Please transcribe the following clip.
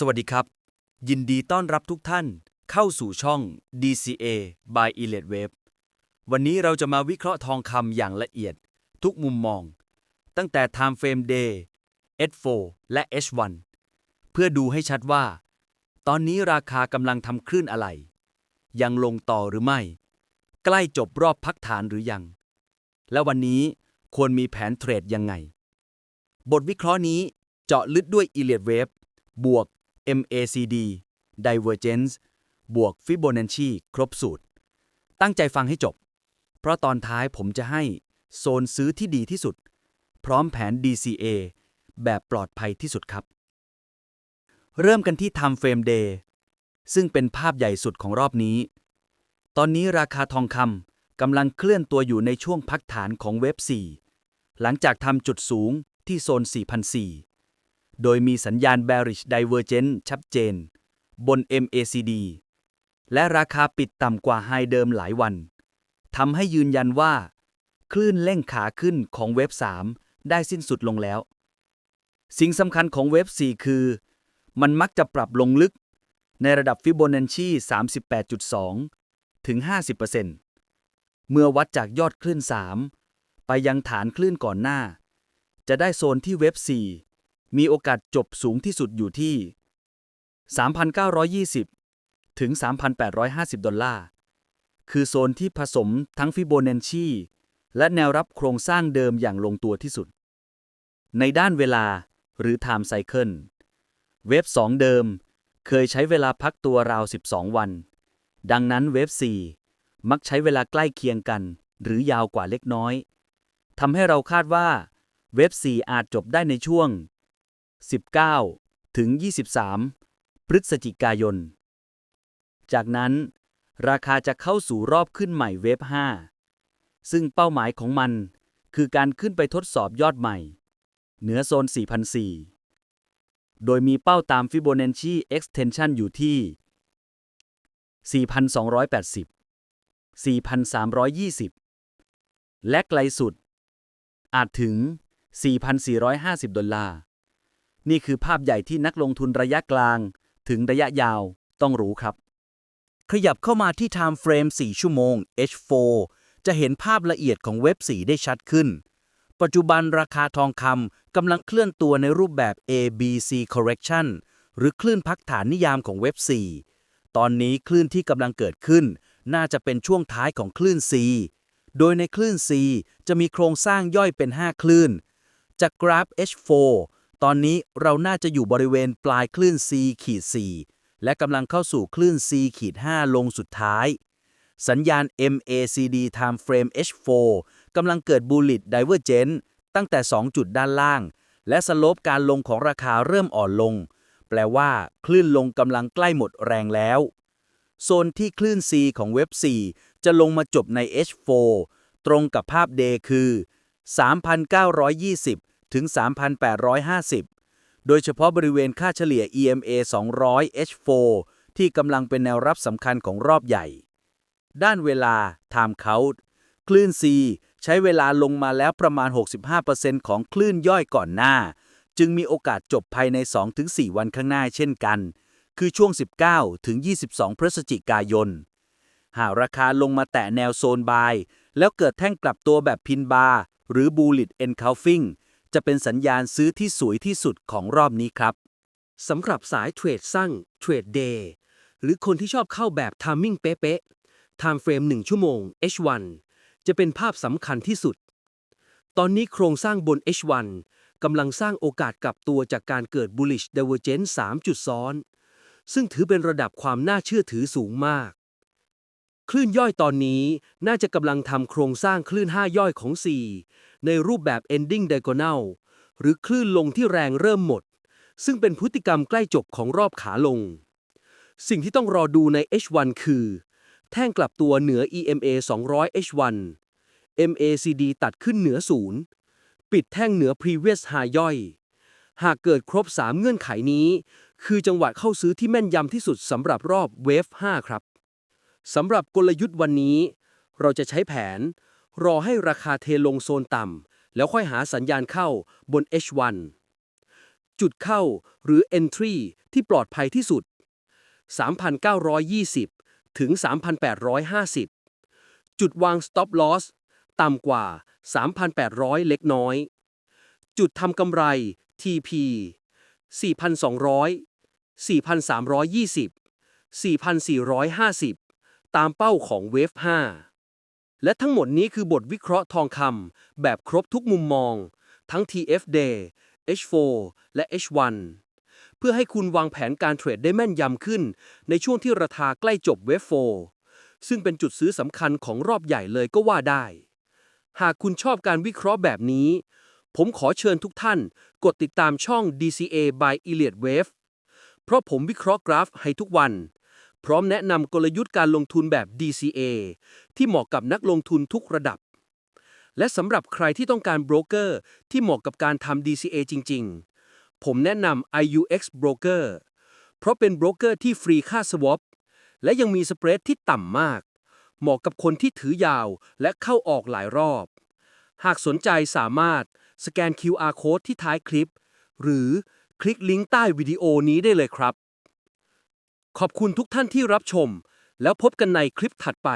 สวัสดีครับ ยินดีต้อนรับทุกท่านเข้าสู่ช่อง DCA by e l i t Wave วันนี้เราจะมาวิเคราะห์ทองคำอย่างละเอียด ทุกมุมมอง ตั้งแต่ Time Frame Day H4 และ H1 เพื่อดูให้ชัดว่า ตอนนี้ราคากำลังทำคลื่นอะไร ยังลงต่อหรือไม่ ใกล้จบรอบพักฐานหรือยัง และวันนี้ควรมีแผนเทรดยังไง บทวิเคราะห์นี้เจาะลึกด้วย e l i o t Wave บวก MACD Divergence บวก Fibonacci ครบสูตร ตั้งใจฟังให้จบ เพราะตอนท้ายผมจะให้โซนซื้อที่ดีที่สุด พร้อมแผน DCA แบบปลอดภัยที่สุดครับ เริ่มกันที่ Time Frame Day ซึ่งเป็นภาพใหญ่สุดของรอบนี้ ตอนนี้ราคาทองคำกำลังเคลื่อนตัวอยู่ในช่วงพักฐานของเว็บ 4 หลังจากทำจุดสูงที่โซน 4,004 โดยมีสัญญาณ bearish divergence ชัดเจน บน MACD และราคาปิดต่ำกว่าไฮเดิมหลายวัน ทำให้ยืนยันว่า คลื่นเร่งขาขึ้นของเว็บ 3 ได้สิ้นสุดลงแล้ว สิ่งสำคัญของเว็บ 4 คือ มันมักจะปรับลงลึก ในระดับฟิโบนัชชี38.2 ถึง 50%เมื่อวัดจากยอดคลื่น 3 ไปยังฐานคลื่นก่อนหน้า จะได้โซนที่เว็บ 4 มีโอกาสจบสูงที่สุดอยู่ที่ 3,920 ถึง 3,850 ดอลลาร์ คือโซนที่ผสมทั้งฟิโบนัชชีและแนวรับโครงสร้างเดิมอย่างลงตัวที่สุด ในด้านเวลาหรือ Time Cycle เว็บ 2 เดิมเคยใช้เวลาพักตัวราว 12 วัน ดังนั้นเว็บ 4 มักใช้เวลาใกล้เคียงกัน หรือยาวกว่าเล็กน้อยทำให้เราคาดว่าเว็บ 4 อาจจบได้ในช่วง 19 ถึง 23 พฤศจิกายน จากนั้น ราคาจะเข้าสู่รอบขึ้นใหม่เว็บ5ซึ่งเป้าหมายของมันคือการขึ้นไปทดสอบยอดใหม่ เหนือโซน 4,004 โดยมีเป้าตาม Fibonacci Extension อยู่ที่ 4,280 4,320 และไกลสุด อาจถึง 4,450 ดอลลาร์ นี่คือภาพใหญ่ที่นักลงทุนระยะกลาง ถึงระยะยาวต้องรู้ครับ ขยับเข้ามาที่ Time Frame 4 ชั่วโมง H4 จะเห็นภาพละเอียดของเว็บ 4 ได้ชัดขึ้น ปัจจุบันราคาทองคำกำลังเคลื่อนตัวในรูปแบบ ABC Correction หรือคลื่นพักฐานนิยามของเว็บ 4 ตอนนี้คลื่นที่กำลังเกิดขึ้น น่าจะเป็นช่วงท้ายของคลื่น C โดยในคลื่น C จะมีโครงสร้างย่อยเป็น 5 คลื่น จากกราฟ H4 ตอนนี้เราน่าจะอยู่บริเวณปลายคลื่น C ขีด4และกำลังเข้าสู่คลื่น C ขีด5ลงสุดท้าย สัญญาณ MACD Time Frame H4 กำลังเกิด Bullish Divergence ตั้งแต่ 2 จุดด้านล่าง และสโลปการลงของราคาเริ่มอ่อนลง แปลว่า คลื่นลงกำลังใกล้หมดแรงแล้ว โซนที่คลื่น C ของเว็บ 4 จะลงมาจบใน H4 ตรงกับภาพ Day คือ 3,920 ถึง 3,850 โดยเฉพาะบริเวณค่าเฉลี่ย EMA 200 H4 ที่กำลังเป็นแนวรับสำคัญของรอบใหญ่ ด้านเวลา Time Count คลื่น C ใช้เวลาลงมาแล้วประมาณ 65%ของคลื่นย่อยก่อนหน้า จึงมีโอกาสจบภายใน 2-4 วันข้างหน้าเช่นกัน คือช่วง 19 ถึง 22 พฤศจิกายน หากราคาลงมาแตะแนวโซนบาย แล้วเกิดแท่งกลับตัวแบบพินบาร์หรือ Bullet Engulfing จะเป็นสัญญาณซื้อที่สวยที่สุดของรอบนี้ครับสำหรับสายเทรดสั้นเทรดเดย์หรือคนที่ชอบเข้าแบบทามมิ่งเป๊ะๆ Time Frame 1 ชั่วโมง H1 จะเป็นภาพสำคัญที่สุด ตอนนี้โครงสร้างบน H1 กำลังสร้างโอกาสกลับตัวจากการเกิด bullish divergence 3 จุดซ้อน ซึ่งถือเป็นระดับความน่าเชื่อถือสูงมาก คลื่นย่อยตอนนี้น่าจะกำลังทำโครงสร้างคลื่น 5 ย่อยของ 4 ในรูปแบบ ending diagonal หรือคลื่นลงที่แรงเริ่มหมด ซึ่งเป็นพฤติกรรมใกล้จบของรอบขาลง สิ่งที่ต้องรอดูใน H1 คือ แท่งกลับตัวเหนือ EMA 200 H1 MACD ตัดขึ้นเหนือศูนย์ปิดแท่งเหนือ previous high ย่อย หากเกิดครบ 3 เงื่อนไขนี้ คือจังหวะเข้าซื้อที่แม่นยำที่สุดสำหรับรอบเวฟ5ครับสำหรับกลยุทธ์วันนี้ เราจะใช้แผน รอให้ราคาเทลงโซนต่ำ แล้วค่อยหาสัญญาณเข้าบน H1 จุดเข้าหรือ entry ที่ปลอดภัยที่สุด 3,920 ถึง 3,850 จุดวาง stop loss ต่ำกว่า 3,800 เล็กน้อย จุดทำกำไร TP 4,200 4,320 4,450 ตามเป้าของเวฟ5 และทั้งหมดนี้คือบทวิเคราะห์ทองคำแบบครบทุกมุมมอง ทั้ง TFD H4 และ H1 เพื่อให้คุณวางแผนการเทรดได้แม่นยำขึ้น ในช่วงที่ราคาใกล้จบเวฟ4ซึ่งเป็นจุดซื้อสำคัญของรอบใหญ่เลยก็ว่าได้ หากคุณชอบการวิเคราะห์แบบนี้ ผมขอเชิญทุกท่าน กดติดตามช่อง DCA by Elliott Wave เพราะผมวิเคราะห์กราฟให้ทุกวัน พร้อมแนะนำกลยุทธ์การลงทุนแบบ DCA ที่เหมาะกับนักลงทุนทุกระดับ และสำหรับใครที่ต้องการโบรกเกอร์ที่เหมาะกับการทำ DCA จริง ๆ ผมแนะนำ IUX Broker เพราะเป็นโบรกเกอร์ที่ฟรีค่า swap และยังมีสเปรดที่ต่ำมาก เหมาะกับคนที่ถือยาวและเข้าออกหลายรอบ หากสนใจสามารถสแกน QR Code ที่ท้ายคลิป หรือคลิกลิงก์ใต้วิดีโอนี้ได้เลยครับ ขอบคุณทุกท่านที่รับชม แล้วพบกันในคลิปถัดไป